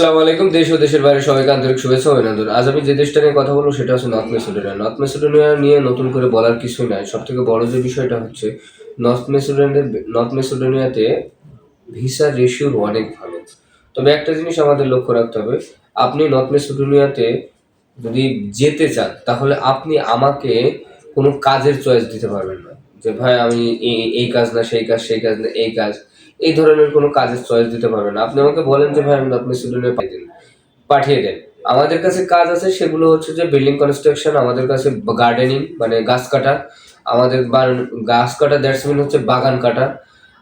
আসসালামু আলাইকুম, দেশ ও দেশের বাইরে সবাইকে আন্তরিক শুভেচ্ছা অভিনন্দন। আজ আমি যে দেশটা নিয়ে কথা বলব সেটা হচ্ছে নর্থ মেসিডোনিয়া নর্থ মেসিডোনিয়া নিয়ে নতুন করে বলার কিছুই নাই। সব থেকে বড় যে বিষয়টা হচ্ছে, নর্থ মেসিডোনিয়াতে নর্থ মেসিডোনিয়াতে ভিসা রেশিওর অনেক ভালো। তবে একটা জিনিস আমাদের লক্ষ্য রাখতে হবে, আপনি নর্থ মেসিডোনিয়াতে যদি যেতে চান, তাহলে আপনি আমাকে কোনো কাজের চয়েস দিতে পারবেন না। যে, ভাই, আমি এই কাজ না, সেই কাজ সেই কাজ না, এই কাজ। এই ধরনের কোনো কাজের চয়েস দিতে পারবেন আপনি আমাকে বলেন যে, ভাই, আমি নর্থ মেসিডোনিয়া পাঠিয়ে দিন। পাঠিয়ে দেন। আমাদের কাছে কাজ আছে, সেগুলো হচ্ছে যে বিল্ডিং কনস্ট্রাকশন আমাদের কাছে গার্ডেনিং মানে গাছ কাটা। আমাদের গাছ কাটা দ্যাটস মিন হচ্ছে বাগান কাটা।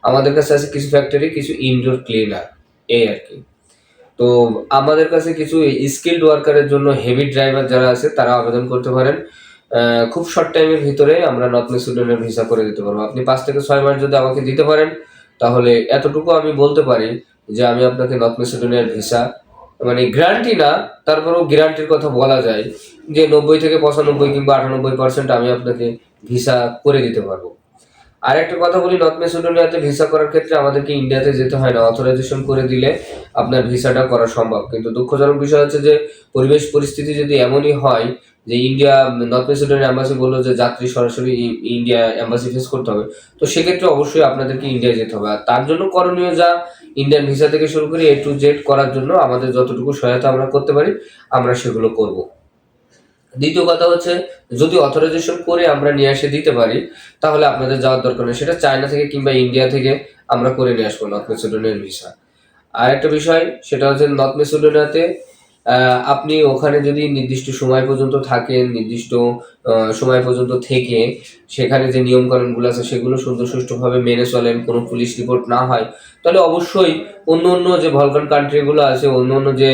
আমাদের কাছে আছে কিছু ফ্যাক্টরি কিছু ইনডোর ক্লিনার এই আর কি। তো আমাদের কাছে কিছু স্কিল্ড ওয়ার্কারের জন্য হেভি ড্রাইভার যারা আছে, তারা আবেদন করতে পারেন। খুব শর্ট টাইমের ভিতরে আমরা নর্থ মেসিডোনিয়ার ভিসা করে দিতে পারব। আপনি পাঁচ থেকে ছয় মাস যদি আমাকে দিতে পারেন তাহলে এতটুকু আমি বলতে পারি যে আমি আপনাকে নর্থ মেসিডোনিয়ার ভিসা মানে গ্যারান্টি না, তারপরেও গ্যারান্টির কথা বলা যায় যে নব্বই থেকে পঁচানব্বই কিংবা আটানব্বই পার্সেন্ট আমি আপনাকে ভিসা করে দিতে পারব। আর একটা কথা বলি নর্থ মেসিডোনিয়াতে ভিসা করার ক্ষেত্রে আমাদেরকে ইন্ডিয়াতে যেতে হয় না। অথরাইজেশন করে দিলে আপনার ভিসাটা করা সম্ভব। কিন্তু দুঃখজনক বিষয় হচ্ছে যে, পরিবেশ পরিস্থিতি যদি এমনই হয় যে ইন্ডিয়া নর্থ মেসিডোনিয়া অ্যাম্বাসি বলল যে যাত্রী সরাসরি ইন্ডিয়া অ্যাম্বাসি ফেস করতে হবে, তো সেক্ষেত্রে অবশ্যই আপনাদেরকে ইন্ডিয়া যেতে হবে। আর তার জন্য করণীয় যা ইন্ডিয়ান ভিসা থেকে শুরু করে এ টু জেড করার জন্য আমাদের যতটুকু সহায়তা আমরা করতে পারি, আমরা সেগুলো করব। দ্বিতীয় কথা হচ্ছে, যদি অথরাইজেশন করে আমরা নিয়ে এসে দিতে পারি, তাহলে আপনাদের যাওয়ার দরকার নেই। সেটা চায়না থেকে কিংবা ইন্ডিয়া থেকে আমরা করে নিয়ে আসব নর্থ মেসিডোনিয়ার ভিসা। আর একটা বিষয়, সেটা হচ্ছে নর্থ মেসিডোনিয়াতে আপনি ওখানে যদি নির্দিষ্ট সময় পর্যন্ত থাকেন, নির্দিষ্ট সময় পর্যন্ত থেকে, সেখানে যে নিয়মকানুনগুলো আছে সেগুলো সুন্দর সুষ্ঠুভাবে মেনে চলেন, কোনো পুলিশ রিপোর্ট না হয়, তাহলে অবশ্যই অন্য অন্য যে ভলকান কান্ট্রিগুলো আছে, অন্য অন্য যে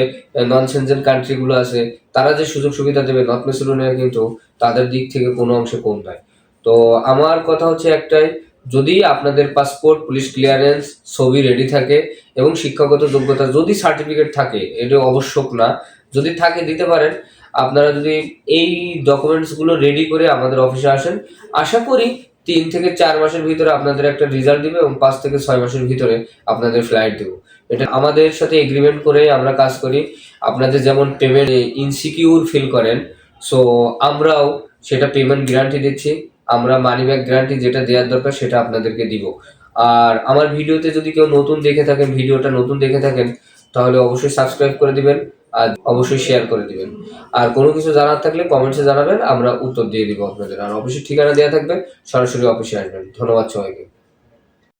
নন সেনজেন কান্ট্রিগুলো আছে, তারা যে সুযোগ সুবিধা দেবে, নর্থ মেসিডোনিয়া কিন্তু তাদের দিক থেকে কোনো অংশে কম নয়। তো আমার কথা হচ্ছে একটাই যদি আপনাদের পাসপোর্ট পুলিশ ক্লিয়ারেন্স ছবি রেডি থাকে এবং শিক্ষাগত যোগ্যতা যদি সার্টিফিকেট থাকে, এটা আবশ্যক না, যদি থাকে দিতে পারেন। আপনারা যদি এই ডকুমেন্টসগুলো রেডি করে আমাদের অফিসে আসেন, আশা করি তিন থেকে চার মাসের ভিতরে আপনাদের একটা রেজাল্ট দিবে এবং পাঁচ থেকে ছয় মাসের ভিতরে আপনাদের ফ্লাইট দেবো। এটা আমাদের সাথে এগ্রিমেন্ট করে আমরা কাজ করি। আপনাদের যেমন পেমেন্ট ইনসিকিউর ফিল করেন সো আমরাও সেটা পেমেন্ট গ্যারান্টি দিচ্ছি। আমরা মানি ব্যাক গ্যারান্টি যেটা দেওয়ার দরকার সেটা আপনাদেরকে দিব। আর আমার ভিডিওতে যদি কেউ নতুন দেখে থাকেন, ভিডিওটা নতুন দেখে থাকেন, তাহলে অবশ্যই সাবস্ক্রাইব করে দিবেন আর অবশ্যই শেয়ার করে দিবেন। আর কোনো কিছু জানার থাকলে কমেন্টসে জানাবেন, আমরা উত্তর দিয়ে দিব আপনাদের। আর অবশ্যই ঠিকানা দেওয়া থাকবে, সরাসরি অফিসে আসবেন। ধন্যবাদ সবাইকে।